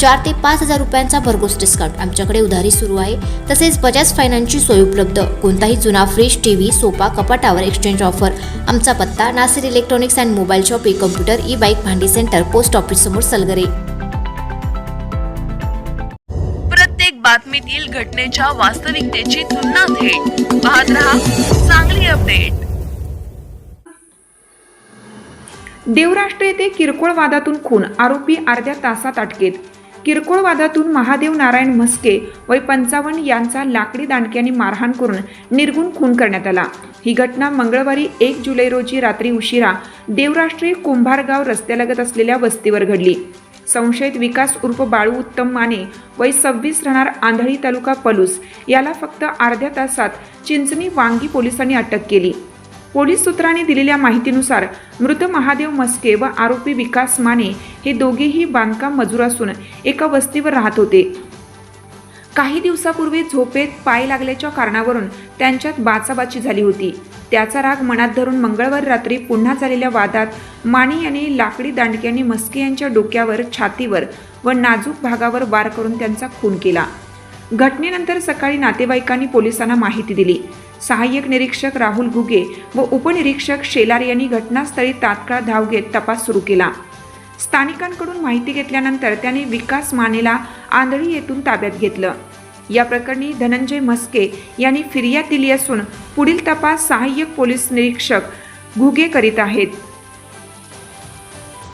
चार ते पाच हजार रुपयांचा भरघोस डिस्काउंट आमच्याकडे उधारी सुरू आहे. तसेच बजाज फायनान्सची सोय उपलब्ध. कोणताही जुना फ्रीज टीव्ही सोफा कपाटावर एक्सचेंज ऑफर आमचा पत्ता Nasir electronics and mobile shop e computer e bike भांडी सेंटर पोस्ट ऑफिस समोर सलगरे. प्रत्येक बातमीतील घटनेच्या वास्तविकतेची तुलना थेट. पाहत रहा चांगली अपडेट देवराष्ट्र येथे किरकोळ वादातून खून. आरोपी अर्ध्या तासात अटकेत. किरकोळ वादातून महादेव नारायण म्हस्के वय पंचावन्न यांचा लाकडी दांडक्याने मारहाण करून निर्गुण खून करण्यात आला. ही घटना मंगळवारी एक जुलै रोजी रात्री उशिरा देवराष्ट्रीय कुंभारगाव रस्त्यालगत असलेल्या वस्तीवर घडली. संशयित विकास उर्फ बाळू उत्तम माने वय सव्वीस राहणार आंधळी तालुका पलूस याला फक्त अर्ध्या तासात चिंचणी वांगी पोलिसांनी अटक केली. पोलीस सूत्रांनी दिलेल्या माहितीनुसार मृत महादेव मस्के व आरोपी विकास माने हे दोघेही बांधकाम मजूर असून एका वस्तीवर राहत होते. काही दिवसापूर्वी झोपेत पाय लागल्याच्या कारणावरून त्यांच्यात बाचाबाची झाली होती. त्याचा राग मनात धरून मंगळवार रात्री पुन्हा झालेल्या वादात माने याने लाकडी दांडक्याने मस्के यांच्या डोक्यावर छातीवर व नाजूक भागावर वार करून त्यांचा खून केला. घटनेनंतर सकाळी नातेवाईकांनी पोलिसांना माहिती दिली. सहाय्यक निरीक्षक राहुल घुगे व उपनिरीक्षक शेलार यांनी घटनास्थळी तात्काळ धाव घेत तपास सुरू केला. स्थानिकांकडून माहिती घेतल्यानंतर त्याने विकास मानेला आंधळी येथून ताब्यात घेतलं. या प्रकरणी धनंजय म्हस्के यांनी फिर्याद दिली असून पुढील तपास सहाय्यक पोलीस निरीक्षक घुगे करीत आहेत.